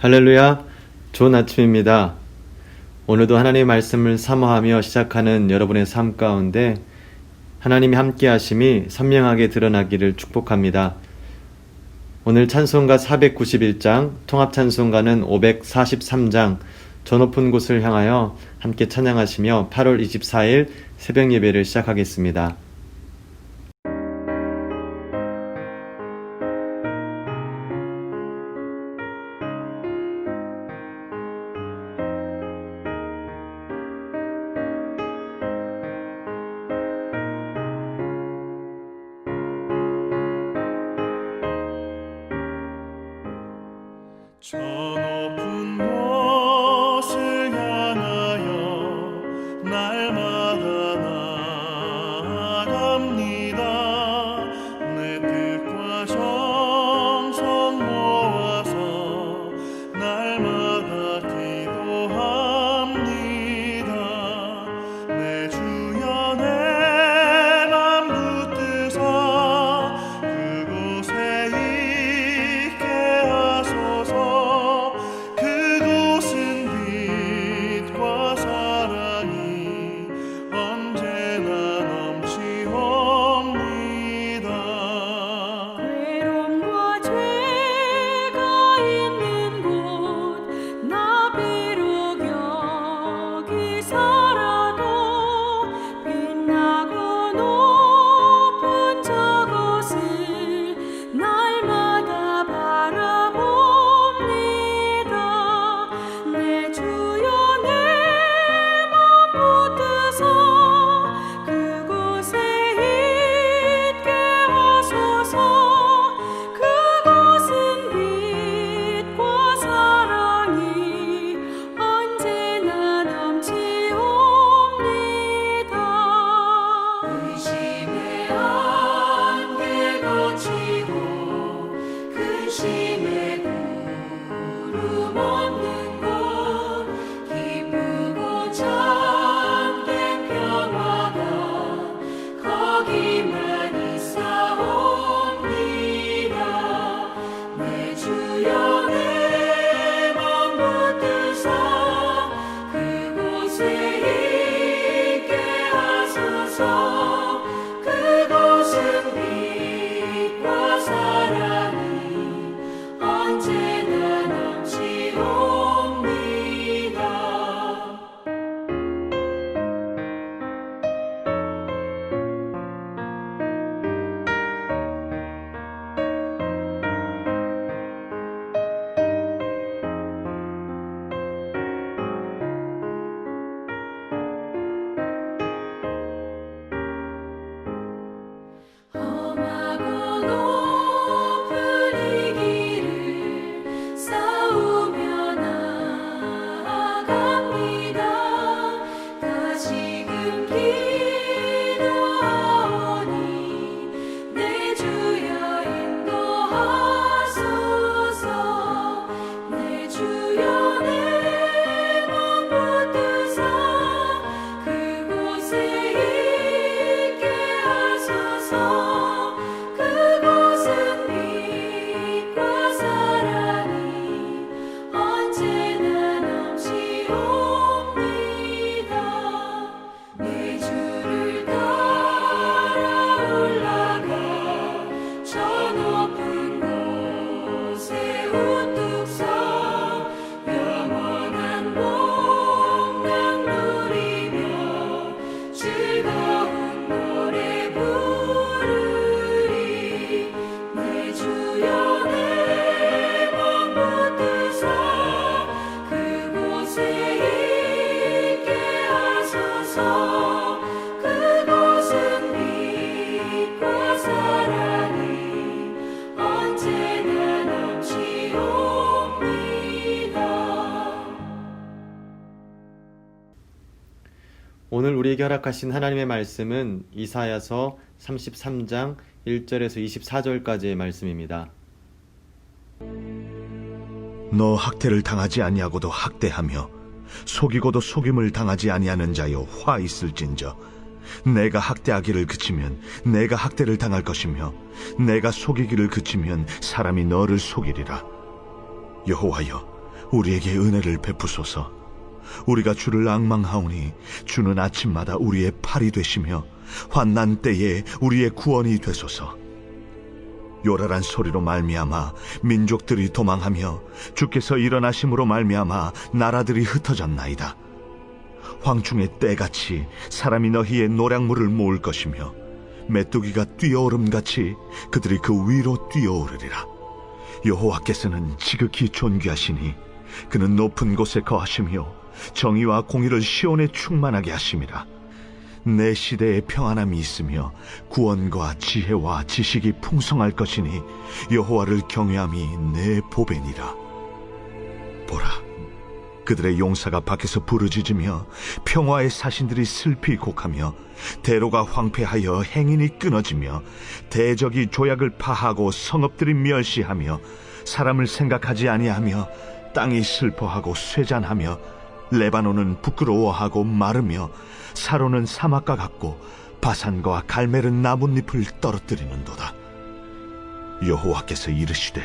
할렐루야, 좋은 아침입니다. 오늘도 하나님의 말씀을 사모하며 시작하는 여러분의 삶 가운데 하나님이 함께 하심이 선명하게 드러나기를 축복합니다. 오늘 찬송가 491장, 통합 찬송가는 543장, 저 높은 곳을 향하여 함께 찬양하시며 8월 24일 새벽 예배를 시작하겠습니다. 우리에게 허락하신 하나님의 말씀은 이사야서 33장 1절에서 24절까지의 말씀입니다. 너 학대를 당하지 아니하고도 학대하며 속이고도 속임을 당하지 아니하는 자여 화 있을진저 내가 학대하기를 그치면 내가 학대를 당할 것이며 내가 속이기를 그치면 사람이 너를 속이리라 여호와여 우리에게 은혜를 베푸소서. 우리가 주를 앙망하오니 주는 아침마다 우리의 팔이 되시며 환난 때에 우리의 구원이 되소서. 요란한 소리로 말미암아 민족들이 도망하며 주께서 일어나심으로 말미암아 나라들이 흩어졌나이다. 황충의 때같이 사람이 너희의 노량물을 모을 것이며 메뚜기가 뛰어오름같이 그들이 그 위로 뛰어오르리라. 여호와께서는 지극히 존귀하시니 그는 높은 곳에 거하시며 정의와 공의를 시온에 충만하게 하심이라. 내 시대에 평안함이 있으며 구원과 지혜와 지식이 풍성할 것이니 여호와를 경외함이 내 보배니라. 보라, 그들의 용사가 밖에서 부르짖으며 평화의 사신들이 슬피 곡하며 대로가 황폐하여 행인이 끊어지며 대적이 조약을 파하고 성읍들이 멸시하며 사람을 생각하지 아니하며 땅이 슬퍼하고 쇠잔하며 레바논은 부끄러워하고 마르며 사로는 사막과 같고 바산과 갈멜은 나뭇잎을 떨어뜨리는도다. 여호와께서 이르시되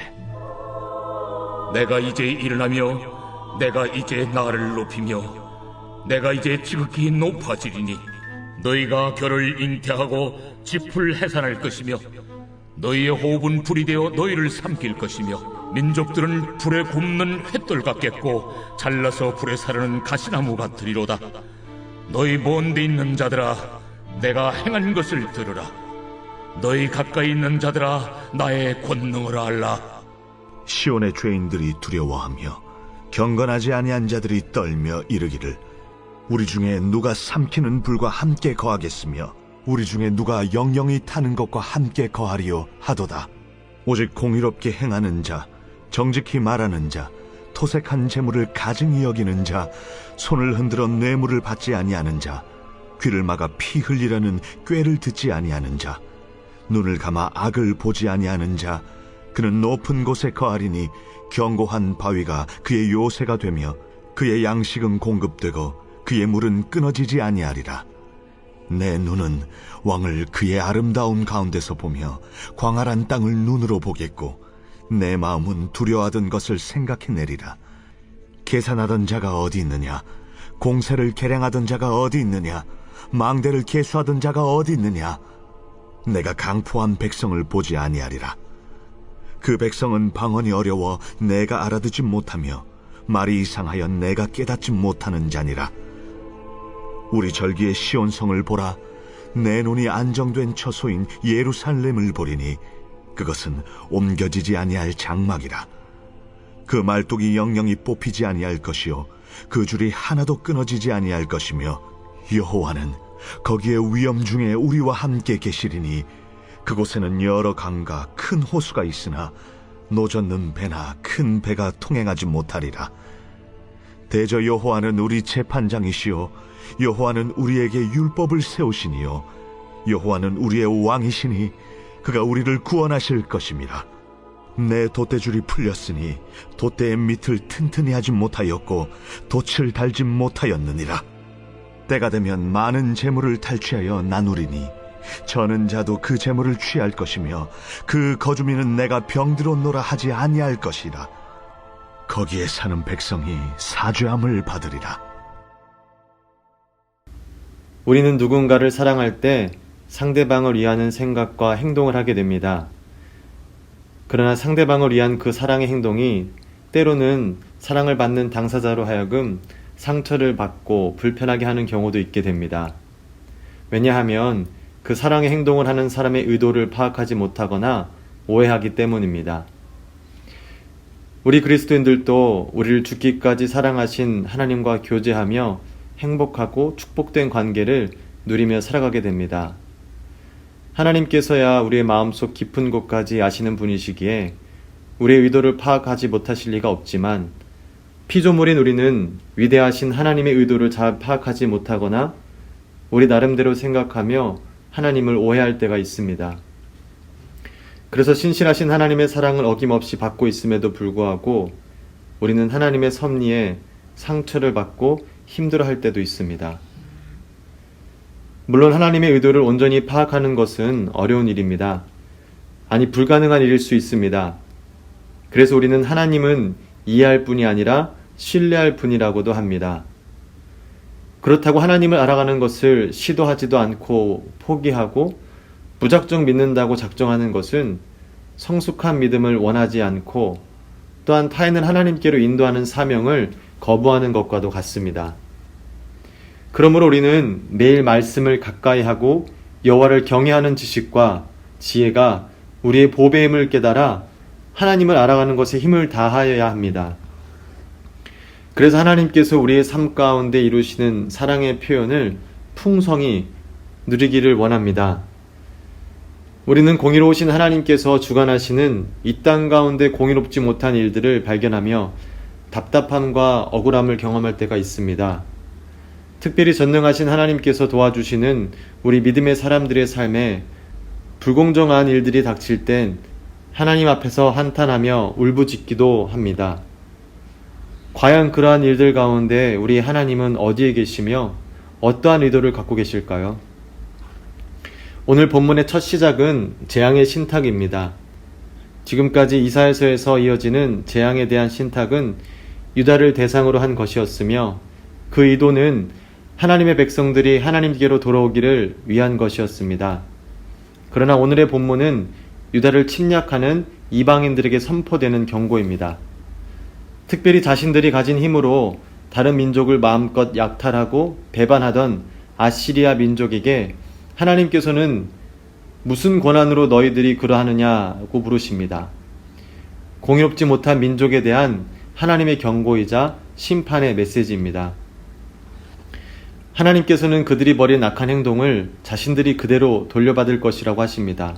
내가 이제 일어나며 내가 이제 나를 높이며 내가 이제 지극히 높아지리니 너희가 결을 잉태하고 짚을 해산할 것이며 너희의 호흡은 불이 되어 너희를 삼킬 것이며 민족들은 불에 굽는 횃돌 같겠고 잘라서 불에 사르는 가시나무 같으리로다. 너희 먼데 있는 자들아 내가 행한 것을 들으라. 너희 가까이 있는 자들아 나의 권능을 알라. 시온의 죄인들이 두려워하며 경건하지 아니한 자들이 떨며 이르기를 우리 중에 누가 삼키는 불과 함께 거하겠으며 우리 중에 누가 영영이 타는 것과 함께 거하리요 하도다. 오직 공의롭게 행하는 자 정직히 말하는 자 토색한 재물을 가증히 여기는 자 손을 흔들어 뇌물을 받지 아니하는 자 귀를 막아 피 흘리려는 꾀를 듣지 아니하는 자 눈을 감아 악을 보지 아니하는 자 그는 높은 곳에 거하리니 견고한 바위가 그의 요새가 되며 그의 양식은 공급되고 그의 물은 끊어지지 아니하리라 내 눈은 왕을 그의 아름다운 가운데서 보며 광활한 땅을 눈으로 보겠고 내 마음은 두려워하던 것을 생각해내리라. 계산하던 자가 어디 있느냐? 공세를 계량하던 자가 어디 있느냐? 망대를 계수하던 자가 어디 있느냐? 내가 강포한 백성을 보지 아니하리라. 그 백성은 방언이 어려워 내가 알아듣지 못하며 말이 이상하여 내가 깨닫지 못하는 자니라 우리 절기의 시온성을 보라. 내 눈이 안정된 처소인 예루살렘을 보리니 그것은 옮겨지지 아니할 장막이라. 그 말뚝이 영영이 뽑히지 아니할 것이요. 그 줄이 하나도 끊어지지 아니할 것이며 여호와는 거기에 위험 중에 우리와 함께 계시리니 그곳에는 여러 강과 큰 호수가 있으나 노젓는 배나 큰 배가 통행하지 못하리라 대저 여호와는 우리 재판장이시요 여호와는 우리에게 율법을 세우시니요 여호와는 우리의 왕이시니 그가 우리를 구원하실 것입니다. 내 돛대줄이 풀렸으니 돛대의 밑을 튼튼히 하지 못하였고 돛을 달지 못하였느니라. 때가 되면 많은 재물을 탈취하여 나누리니 저는 자도 그 재물을 취할 것이며 그 거주민은 내가 병들었노라 하지 아니할 것이라. 거기에 사는 백성이 사죄함을 받으리라. 우리는 누군가를 사랑할 때 상대방을 위하는 생각과 행동을 하게 됩니다. 그러나 상대방을 위한 그 사랑의 행동이 때로는 사랑을 받는 당사자로 하여금 상처를 받고 불편하게 하는 경우도 있게 됩니다. 왜냐하면 그 사랑의 행동을 하는 사람의 의도를 파악하지 못하거나 오해하기 때문입니다. 우리 그리스도인들도 우리를 죽기까지 사랑하신 하나님과 교제하며 행복하고 축복된 관계를 누리며 살아가게 됩니다. 하나님께서야 우리의 마음속 깊은 곳까지 아시는 분이시기에 우리의 의도를 파악하지 못하실 리가 없지만 피조물인 우리는 위대하신 하나님의 의도를 잘 파악하지 못하거나 우리 나름대로 생각하며 하나님을 오해할 때가 있습니다. 그래서 신실하신 하나님의 사랑을 어김없이 받고 있음에도 불구하고 우리는 하나님의 섭리에 상처를 받고 힘들어 할 때도 있습니다. 물론 하나님의 의도를 온전히 파악하는 것은 어려운 일입니다. 아니, 불가능한 일일 수 있습니다. 그래서 우리는 하나님은 이해할 뿐이 아니라 신뢰할 뿐이라고도 합니다. 그렇다고 하나님을 알아가는 것을 시도하지도 않고 포기하고 무작정 믿는다고 작정하는 것은 성숙한 믿음을 원하지 않고 또한 타인을 하나님께로 인도하는 사명을 거부하는 것과도 같습니다. 그러므로 우리는 매일 말씀을 가까이 하고 여호와를 경외하는 지식과 지혜가 우리의 보배임을 깨달아 하나님을 알아가는 것에 힘을 다하여야 합니다. 그래서 하나님께서 우리의 삶 가운데 이루시는 사랑의 표현을 풍성히 누리기를 원합니다. 우리는 공의로우신 하나님께서 주관하시는 이 땅 가운데 공의롭지 못한 일들을 발견하며 답답함과 억울함을 경험할 때가 있습니다. 특별히 전능하신 하나님께서 도와주시는 우리 믿음의 사람들의 삶에 불공정한 일들이 닥칠 땐 하나님 앞에서 한탄하며 울부짖기도 합니다. 과연 그러한 일들 가운데 우리 하나님은 어디에 계시며 어떠한 의도를 갖고 계실까요? 오늘 본문의 첫 시작은 재앙의 신탁입니다. 지금까지 이사야서에서 이어지는 재앙에 대한 신탁은 유다를 대상으로 한 것이었으며 그 의도는 하나님의 백성들이 하나님께로 돌아오기를 위한 것이었습니다. 그러나 오늘의 본문은 유다를 침략하는 이방인들에게 선포되는 경고입니다. 특별히 자신들이 가진 힘으로 다른 민족을 마음껏 약탈하고 배반하던 아시리아 민족에게 하나님께서는 무슨 권한으로 너희들이 그러하느냐고 물으십니다. 공의롭지 못한 민족에 대한 하나님의 경고이자 심판의 메시지입니다. 하나님께서는 그들이 벌인 악한 행동을 자신들이 그대로 돌려받을 것이라고 하십니다.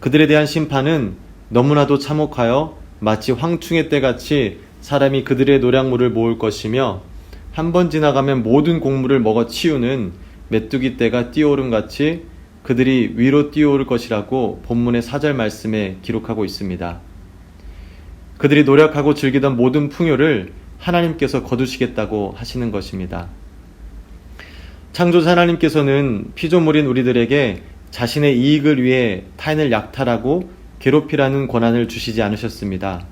그들에 대한 심판은 너무나도 참혹하여 마치 황충의 때같이 사람이 그들의 노량물을 모을 것이며 한 번 지나가면 모든 곡물을 먹어 치우는 메뚜기 떼가 뛰어오름 같이 그들이 위로 뛰어오를 것이라고 본문의 사절 말씀에 기록하고 있습니다. 그들이 노력하고 즐기던 모든 풍요를 하나님께서 거두시겠다고 하시는 것입니다. 창조자 하나님께서는 피조물인 우리들에게 자신의 이익을 위해 타인을 약탈하고 괴롭히라는 권한을 주시지 않으셨습니다.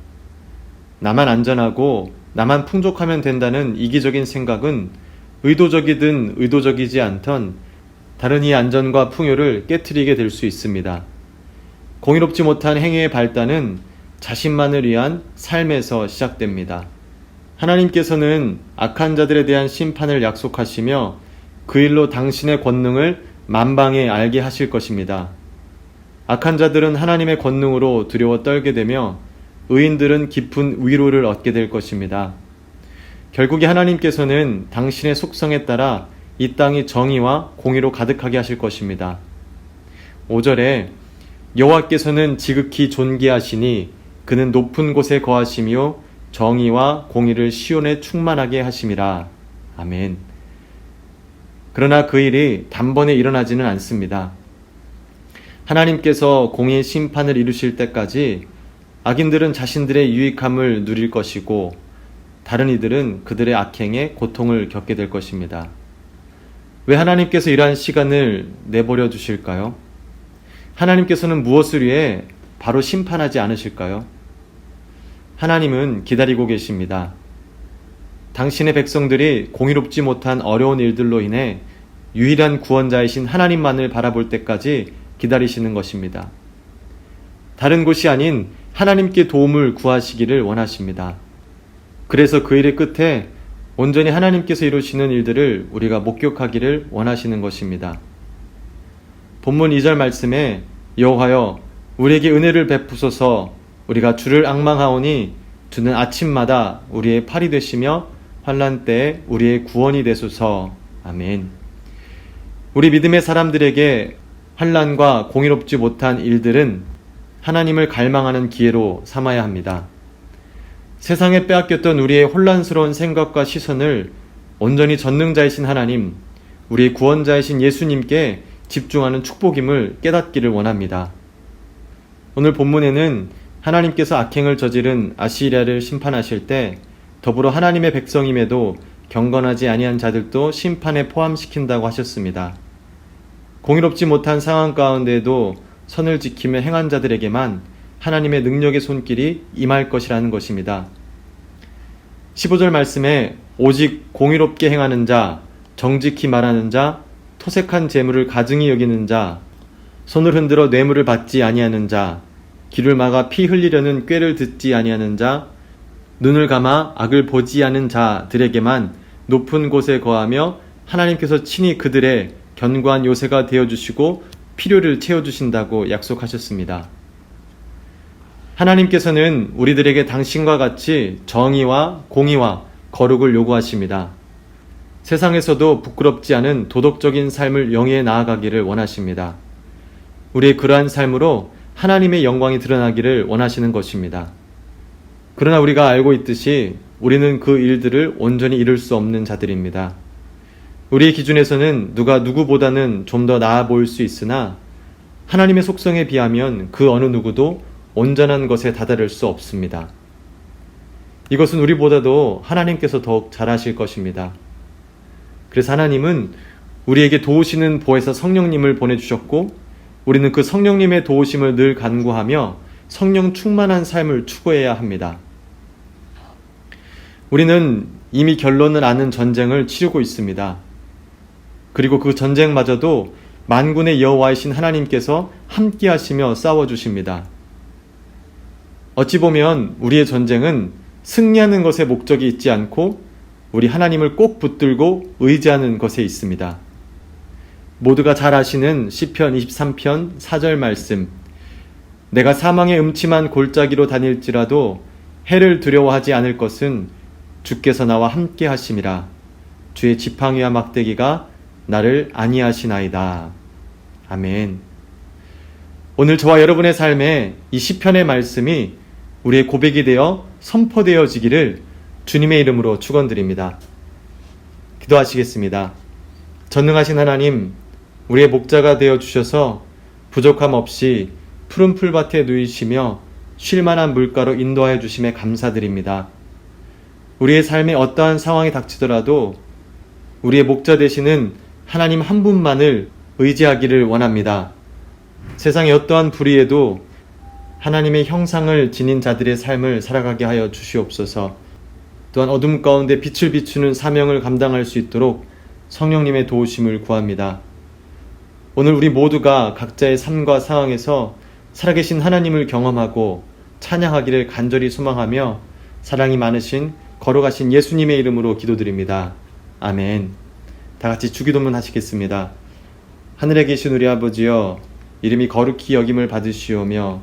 나만 안전하고 나만 풍족하면 된다는 이기적인 생각은 의도적이든 의도적이지 않던 다른 이 안전과 풍요를 깨뜨리게 될 수 있습니다. 공의롭지 못한 행위의 발단은 자신만을 위한 삶에서 시작됩니다. 하나님께서는 악한 자들에 대한 심판을 약속하시며 그 일로 당신의 권능을 만방에 알게 하실 것입니다. 악한 자들은 하나님의 권능으로 두려워 떨게 되며 의인들은 깊은 위로를 얻게 될 것입니다. 결국에 하나님께서는 당신의 속성에 따라 이 땅이 정의와 공의로 가득하게 하실 것입니다. 5절에 여호와께서는 지극히 존귀하시니 그는 높은 곳에 거하시며 정의와 공의를 시온에 충만하게 하심이라. 아멘. 그러나 그 일이 단번에 일어나지는 않습니다. 하나님께서 공의 심판을 이루실 때까지 악인들은 자신들의 유익함을 누릴 것이고 다른 이들은 그들의 악행에 고통을 겪게 될 것입니다. 왜 하나님께서 이러한 시간을 내버려 두실까요? 하나님께서는 무엇을 위해 바로 심판하지 않으실까요? 하나님은 기다리고 계십니다. 당신의 백성들이 공의롭지 못한 어려운 일들로 인해 유일한 구원자이신 하나님만을 바라볼 때까지 기다리시는 것입니다. 다른 곳이 아닌 하나님께 도움을 구하시기를 원하십니다. 그래서 그 일의 끝에 온전히 하나님께서 이루시는 일들을 우리가 목격하기를 원하시는 것입니다. 본문 2절 말씀에 여호하여 우리에게 은혜를 베푸소서 우리가 주를 악망하오니 주는 아침마다 우리의 팔이 되시며 환란 때에 우리의 구원이 되소서. 아멘. 우리 믿음의 사람들에게 환란과 공의롭지 못한 일들은 하나님을 갈망하는 기회로 삼아야 합니다. 세상에 빼앗겼던 우리의 혼란스러운 생각과 시선을 온전히 전능자이신 하나님, 우리의 구원자이신 예수님께 집중하는 축복임을 깨닫기를 원합니다. 오늘 본문에는 하나님께서 악행을 저지른 아시리아를 심판하실 때 더불어 하나님의 백성임에도 경건하지 아니한 자들도 심판에 포함시킨다고 하셨습니다. 공의롭지 못한 상황 가운데에도 선을 지키며 행한 자들에게만 하나님의 능력의 손길이 임할 것이라는 것입니다. 15절 말씀에 오직 공의롭게 행하는 자, 정직히 말하는 자, 토색한 재물을 가증히 여기는 자, 손을 흔들어 뇌물을 받지 아니하는 자, 귀를 막아 피 흘리려는 꾀를 듣지 아니하는 자, 눈을 감아 악을 보지 않은 자들에게만 높은 곳에 거하며 하나님께서 친히 그들의 견고한 요새가 되어 주시고 필요를 채워 주신다고 약속하셨습니다. 하나님께서는 우리들에게 당신과 같이 정의와 공의와 거룩을 요구하십니다. 세상에서도 부끄럽지 않은 도덕적인 삶을 영위해 나아가기를 원하십니다. 우리의 그러한 삶으로 하나님의 영광이 드러나기를 원하시는 것입니다. 그러나 우리가 알고 있듯이 우리는 그 일들을 온전히 이룰 수 없는 자들입니다. 우리의 기준에서는 누가 누구보다는 좀 더 나아 보일 수 있으나 하나님의 속성에 비하면 그 어느 누구도 온전한 것에 다다를 수 없습니다. 이것은 우리보다도 하나님께서 더욱 잘하실 것입니다. 그래서 하나님은 우리에게 도우시는 보혜사 성령님을 보내주셨고 우리는 그 성령님의 도우심을 늘 간구하며 성령 충만한 삶을 추구해야 합니다. 우리는 이미 결론을 아는 전쟁을 치르고 있습니다. 그리고 그 전쟁마저도 만군의 여호와이신 하나님께서 함께 하시며 싸워 주십니다. 어찌 보면 우리의 전쟁은 승리하는 것에 목적이 있지 않고 우리 하나님을 꼭 붙들고 의지하는 것에 있습니다. 모두가 잘 아시는 시편 23편 4절 말씀. 내가 사망의 음침한 골짜기로 다닐지라도 해를 두려워하지 않을 것은 주께서 나와 함께 하심이라. 주의 지팡이와 막대기가 나를 안위하시나이다. 아멘. 오늘 저와 여러분의 삶에 이 시편의 말씀이 우리의 고백이 되어 선포되어지기를 주님의 이름으로 축원드립니다. 기도하시겠습니다. 전능하신 하나님, 우리의 목자가 되어 주셔서 부족함 없이 푸른 풀밭에 누이시며 쉴만한 물가로 인도하여 주심에 감사드립니다. 우리의 삶에 어떠한 상황이 닥치더라도 우리의 목자 되시는 하나님 한 분만을 의지하기를 원합니다. 세상의 어떠한 불의에도 하나님의 형상을 지닌 자들의 삶을 살아가게 하여 주시옵소서. 또한 어둠 가운데 빛을 비추는 사명을 감당할 수 있도록 성령님의 도우심을 구합니다. 오늘 우리 모두가 각자의 삶과 상황에서 살아계신 하나님을 경험하고 찬양하기를 간절히 소망하며 사랑이 많으신 걸어가신 예수님의 이름으로 기도드립니다. 아멘. 다 같이 주기도문 하시겠습니다. 하늘에 계신 우리 아버지여 이름이 거룩히 여김을 받으시오며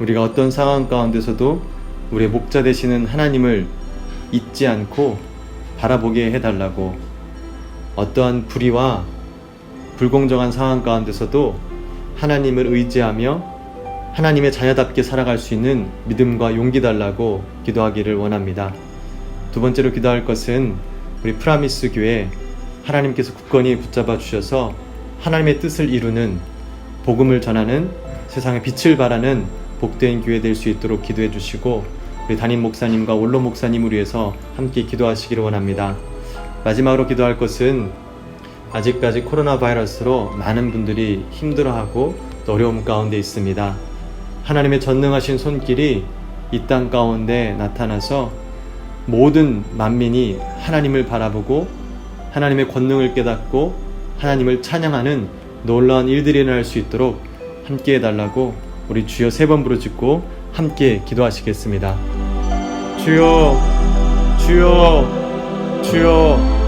우리가 어떤 상황 가운데서도 우리의 목자 되시는 하나님을 잊지 않고 바라보게 해달라고 어떠한 불의와 불공정한 상황 가운데서도 하나님을 의지하며 하나님의 자녀답게 살아갈 수 있는 믿음과 용기 달라고 기도하기를 원합니다. 두 번째로 기도할 것은 우리 프라미스 교회 하나님께서 굳건히 붙잡아 주셔서 하나님의 뜻을 이루는 복음을 전하는 세상에 빛을 발하는 복된 교회 될 수 있도록 기도해 주시고 우리 담임 목사님과 원로 목사님을 위해서 함께 기도하시기를 원합니다. 마지막으로 기도할 것은 아직까지 코로나 바이러스로 많은 분들이 힘들어하고 또 어려움 가운데 있습니다. 하나님의 전능하신 손길이 이 땅 가운데 나타나서 모든 만민이 하나님을 바라보고 하나님의 권능을 깨닫고 하나님을 찬양하는 놀라운 일들이 일어날 수 있도록 함께 해달라고 우리 주여 세 번 부르짖고 함께 기도하시겠습니다. 주여, 주여, 주여,